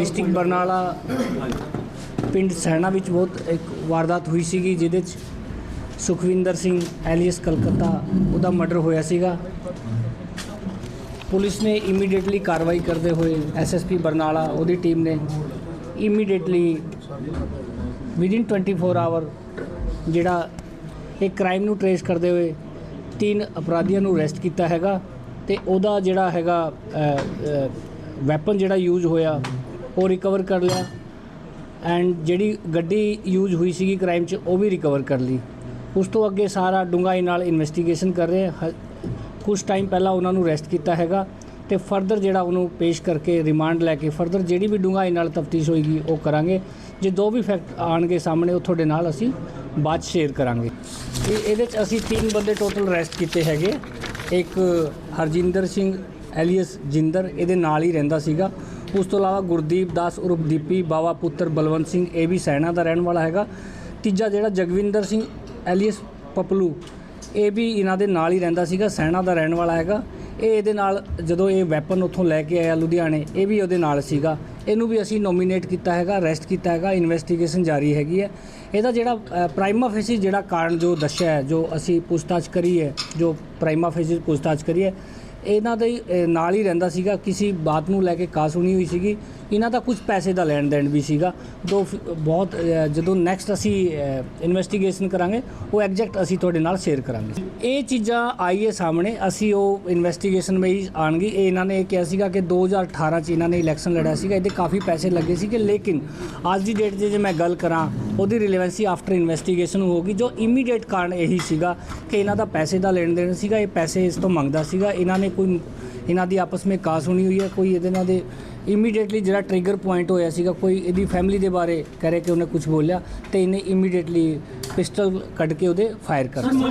District Barnala ਪਿੰਡ ਸੈਣਾ ਵਿੱਚ ਬਹੁਤ ਇੱਕ ਵਾਰਦਾਤ ਹੋਈ ਸੀਗੀ, ਜਿਹਦੇ 'ਚ ਸੁਖਵਿੰਦਰ ਸਿੰਘ ਐਲੀਅਸ ਕਲਕੱਤਾ ਉਹਦਾ ਮਰਡਰ ਹੋਇਆ ਸੀਗਾ। ਪੁਲਿਸ ਨੇ ਇਮੀਡੀਏਟਲੀ ਕਾਰਵਾਈ ਕਰਦੇ ਹੋਏ ਐਸਐਸਪੀ ਬਰਨਾਲਾ, ਉਹਦੀ ਟੀਮ ਨੇ ਇਮੀਡੀਏਟਲੀ ਵਿਦਿਨ 24 ਆਵਰ ਜਿਹੜਾ ਇਹ ਕ੍ਰਾਈਮ ਨੂੰ ਟਰੇਸ ਕਰਦੇ ਹੋਏ ਤਿੰਨ ਅਪਰਾਧੀਆਂ ਨੂੰ ਅਰੈਸਟ ਕੀਤਾ ਹੈਗਾ ਤੇ ਉਹਦਾ ਜਿਹੜਾ ਹੈਗਾ ਵੈਪਨ ਜਿਹੜਾ ਯੂਜ਼ ਹੋਇਆ ਉਹ ਰਿਕਵਰ ਕਰ ਲਿਆ। ਐਂਡ ਜਿਹੜੀ ਗੱਡੀ ਯੂਜ਼ ਹੋਈ ਸੀਗੀ ਕ੍ਰਾਈਮ 'ਚ, ਉਹ ਵੀ ਰਿਕਵਰ ਕਰ ਲਈ। ਉਸ ਤੋਂ ਅੱਗੇ ਸਾਰਾ ਡੂੰਘਾਈ ਨਾਲ ਇਨਵੈਸਟੀਗੇਸ਼ਨ ਕਰ ਰਹੇ ਹਾਂ ਕੁਝ ਟਾਈਮ ਪਹਿਲਾਂ ਉਹਨਾਂ ਨੂੰ ਅਰੈਸਟ ਕੀਤਾ ਹੈਗਾ ਤੇ ਫਰਦਰ ਜਿਹੜਾ ਉਹਨੂੰ ਪੇਸ਼ ਕਰਕੇ ਰਿਮਾਂਡ ਲੈ ਕੇ ਫਰਦਰ ਜਿਹੜੀ ਵੀ ਡੂੰਘਾਈ ਨਾਲ ਤਫਤੀਸ਼ ਹੋਏਗੀ, ਉਹ ਕਰਾਂਗੇ। ਜੇ ਦੋ ਵੀ ਫੈਕਟ ਆਣਗੇ ਸਾਹਮਣੇ, ਉਹ ਤੁਹਾਡੇ ਨਾਲ ਅਸੀਂ ਬਾਅਦ ਸ਼ੇਅਰ ਕਰਾਂਗੇ। ਇਹ, ਇਹਦੇ 'ਚ ਅਸੀਂ ਤਿੰਨ ਬੰਦੇ ਟੋਟਲ ਅਰੈਸਟ ਕੀਤੇ ਹੈਗੇ। ਇੱਕ ਹਰਜਿੰਦਰ ਸਿੰਘ, ਐਲੀਅਸ ਜਿੰਦਰ, ਇਹਦੇ ਨਾਲ ਹੀ ਰਹਿੰਦਾ ਸੀਗਾ। ਉਸ ਤੋਂ ਇਲਾਵਾ ਗੁਰਦੀਪ ਦਾਸ ਉਰਫ ਦੀਪੀ, ਬਾਵਾ ਪੁੱਤਰ ਬਲਵੰਤ ਸਿੰਘ, ਇਹ ਵੀ ਸੈਨਾ ਦਾ ਰਹਿਣ ਵਾਲਾ ਹੈਗਾ। ਤੀਜਾ ਜਿਹੜਾ ਜਗਵਿੰਦਰ ਸਿੰਘ, ਐਲੀਅਸ ਪਪਲੂ, ਇਹ ਵੀ ਇਹਨਾਂ ਦੇ ਨਾਲ ਹੀ ਰਹਿੰਦਾ ਸੀਗਾ, ਸੈਨਾ ਦਾ ਰਹਿਣ ਵਾਲਾ ਹੈਗਾ। ਇਹ ਇਹਦੇ ਨਾਲ ਜਦੋਂ ਇਹ ਵੈਪਨ ਉੱਥੋਂ ਲੈ ਕੇ ਆਇਆ ਲੁਧਿਆਣੇ, ਇਹ ਵੀ ਉਹਦੇ ਨਾਲ ਸੀਗਾ। ਇਹਨੂੰ ਵੀ ਅਸੀਂ ਨੋਮੀਨੇਟ ਕੀਤਾ ਹੈਗਾ ਅਰੈਸਟ ਕੀਤਾ ਹੈਗਾ ਇਨਵੈਸਟੀਗੇਸ਼ਨ ਜਾਰੀ ਹੈਗੀ ਹੈ। ਇਹਦਾ ਜਿਹੜਾ ਪ੍ਰਾਈਮਾ ਫੇਸੀ ਜਿਹੜਾ ਕਾਰਨ ਜੋ ਦੱਸਿਆ ਹੈ, ਜੋ ਅਸੀਂ ਪੁੱਛਤਾਛ ਕਰੀ ਹੈ, ਜੋ ਪ੍ਰਾਈਮਾ ਫੇਸੀ ਪੁੱਛਤਾਛ ਕਰੀ ਹੈ ਇਹਨਾਂ ਦੇ ਨਾਲ ਹੀ ਰਹਿੰਦਾ ਸੀਗਾ। ਕਿਸੇ ਬਾਤ ਨੂੰ ਲੈ ਕੇ ਕਾਸ ਸੁਣੀ ਹੋਈ ਸੀਗੀ। ਇਹਨਾਂ ਦਾ ਕੁਝ ਪੈਸੇ ਦਾ ਲੈਣ ਦੇਣ ਵੀ ਸੀਗਾ। ਦੋ ਫ- ਬਹੁਤ ਜਦੋਂ ਨੈਕਸਟ ਅਸੀਂ ਇਨਵੈਸਟੀਗੇਸ਼ਨ ਕਰਾਂਗੇ, ਉਹ ਐਗਜ਼ੈਕਟ ਅਸੀਂ ਤੁਹਾਡੇ ਨਾਲ ਸ਼ੇਅਰ ਕਰਾਂਗੇ। ਇਹ ਚੀਜ਼ਾਂ ਆਈਏ ਸਾਹਮਣੇ, ਅਸੀਂ ਉਹ ਇਨਵੈਸਟੀਗੇਸ਼ਨ ਵਿੱਚ ਆਣਗੀ ਇਹ ਇਹਨਾਂ ਨੇ ਇਹ ਕਿਹਾ ਸੀਗਾ ਕਿ 2018 ਚ ਇਹਨਾਂ ਨੇ ਇਲੈਕਸ਼ਨ ਲੜਿਆ ਸੀਗਾ। ਇਹਦੇ ਕਾਫੀ ਪੈਸੇ ਲੱਗੇ ਸੀਗੇ, ਲੇਕਿਨ ਅੱਜ ਦੀ ਡੇਟ 'ਚ ਜੇ ਮੈਂ ਗੱਲ ਕਰਾਂ, ਉਹਦੀ ਰਿਲੇਵੈਂਸੀ ਆਫਟਰ ਇਨਵੈਸਟੀਗੇਸ਼ਨ ਹੋਗੀ ਜੋ ਇਮੀਡੀਏਟ ਕਾਰਨ ਇਹੀ ਸੀਗਾ ਕਿ ਇਹਨਾਂ ਦਾ ਪੈਸੇ ਦਾ ਲੈਣ ਦੇਣ ਸੀਗਾ। ਇਹ ਪੈਸੇ ਇਸ ਤੋਂ ਮੰਗਦਾ ਸੀਗਾ। ਇਹਨਾਂ ਨੇ ਕੋਈ, ਇਹਨਾਂ ਦੀ ਆਪਸ ਵਿੱਚ ਕਾਸ ਹੋਣੀ ਹੋਈ ਹੈ, ਕੋਈ ਇਹਦੇ ਨਾਲ ਦੇ ਇਮੀਡੀਏਟਲੀ ਜਿਹੜਾ ਟ੍ਰਿਗਰ ਪੁਆਇੰਟ ਹੋਇਆ ਸੀਗਾ, ਕੋਈ ਇਹਦੀ ਫੈਮਿਲੀ ਦੇ ਬਾਰੇ ਕਹਿ ਰਿਹਾ ਕਿ ਉਹਨੇ ਕੁਝ ਬੋਲਿਆ ਤੇ ਇਹਨੇ ਇਮੀਡੀਏਟਲੀ ਪਿਸਟਲ ਕੱਢ ਕੇ ਉਹਦੇ ਫਾਇਰ ਕਰ ਦਿੱਤਾ।